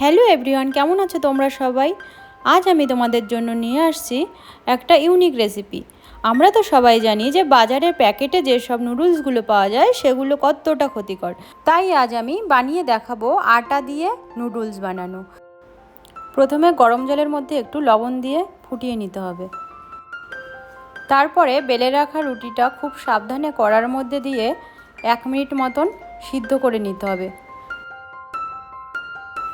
Hello everyone, কেমন আছো তোমরা সবাই? আজ আমি তোমাদের জন্য নিয়ে আসছি একটা ইউনিক রেসিপি। আমরা তো সবাই জানি যে বাজারের প্যাকেটে যেসব নুডলসগুলো পাওয়া যায়, সেগুলো কতটা ক্ষতিকর। তাই আজ আমি বানিয়ে দেখাবো আটা দিয়ে নুডলস বানানো। প্রথমে গরম জলের মধ্যে একটু লবণ দিয়ে ফুটিয়ে নিতে হবে। তারপরে বেলে রাখা রুটিটা খুব সাবধানে কড়ার মধ্যে দিয়ে এক মিনিট মতন সিদ্ধ করে নিতে হবে।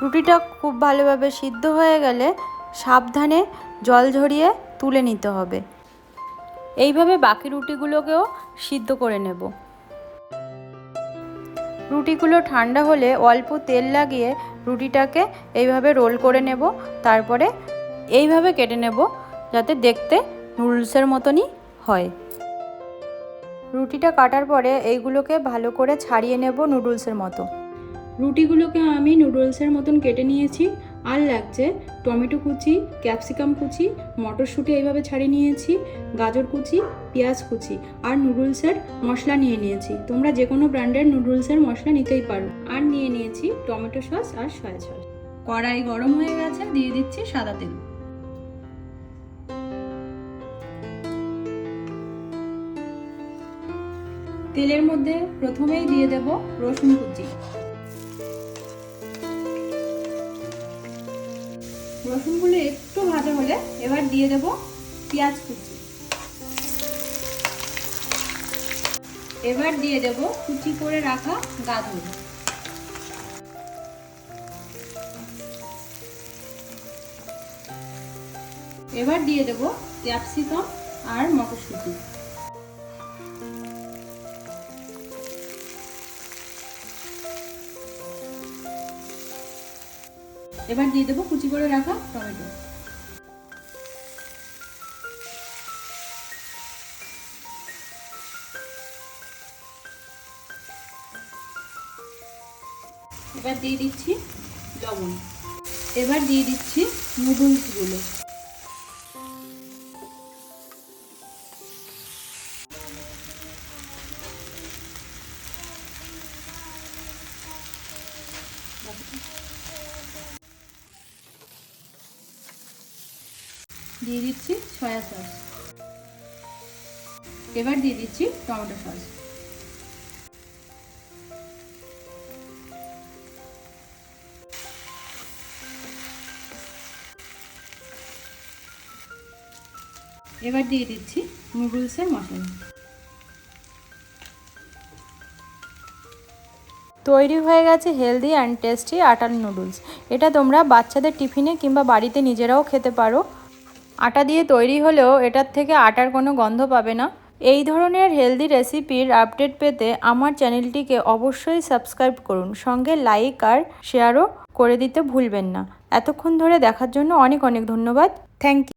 রুটিটা খুব ভালোভাবে সিদ্ধ হয়ে গেলে সাবধানে জল ঝরিয়ে তুলে নিতে হবে। এইভাবে বাকি রুটিগুলোকেও সিদ্ধ করে নেব। রুটিগুলো ঠান্ডা হলে অল্প তেল লাগিয়ে রুটিটাকে এইভাবে রোল করে নেব। তারপরে এইভাবে কেটে নেব যাতে দেখতে নুডলসের মতনই হয়। রুটিটা কাটার পরে এইগুলোকে ভালো করে ছাড়িয়ে নেব নুডলসের মতো। রুটিগুলোকে আমি নুডলসের মতন কেটে নিয়েছি। আর লাগছে টমেটো কুচি, ক্যাপসিকাম কুচি, মটরশুঁটি এইভাবে ছাড়িয়ে নিয়েছি, গাজর কুচি, পেঁয়াজ কুচি আর নুডলসের মশলা নিয়ে নিয়েছি। তোমরা যে কোনো ব্র্যান্ডের নুডলসের মশলা নিতেই পারো। আর নিয়ে নিয়েছি টমেটো সস আর সয়া সস। কড়াই গরম হয়ে গেছে, দিয়ে দিচ্ছি সাদা তেল। তেলের মধ্যে প্রথমেই দিয়ে দেব রসুন কুচি। রসুনগুলো একটু ভাজা হলে এবার দিয়ে দেব পেঁয়াজ কুচি। এবার দিয়ে দেব কুচি করে রাখা গাজর। এবার দিয়ে দেব ক্যাপসিকাম আর মটরশুঁটি। এবার দিয়ে দেবো কুচি করে রাখা টমেটো। এবার দিয়ে দিচ্ছি লবণ। এবার দিয়ে দিচ্ছি নুডলসগুলো দিয়ে দিচ্ছি সয়া সস। এবার দিয়ে দিচ্ছি টমেটো সস। এবার দিয়ে দিচ্ছি নুডলসের মশলা। তৈরি হয়ে গেছে হেলদি অ্যান্ড টেস্টি আটার নুডলস। এটা তোমরা বাচ্চাদের টিফিনে কিংবা বাড়িতে নিজেরাও খেতে পারো। আটা দিয়ে তৈরি হলেও এটার থেকে আটার কোনো গন্ধ পাবে না। এই ধরনের হেলদি রেসিপির আপডেট পেতে আমার চ্যানেলটিকে অবশ্যই সাবস্ক্রাইব করুন। সঙ্গে লাইক আর শেয়ারও করে দিতে ভুলবেন না। এতক্ষণ ধরে দেখার জন্য অনেক অনেক ধন্যবাদ। Thank you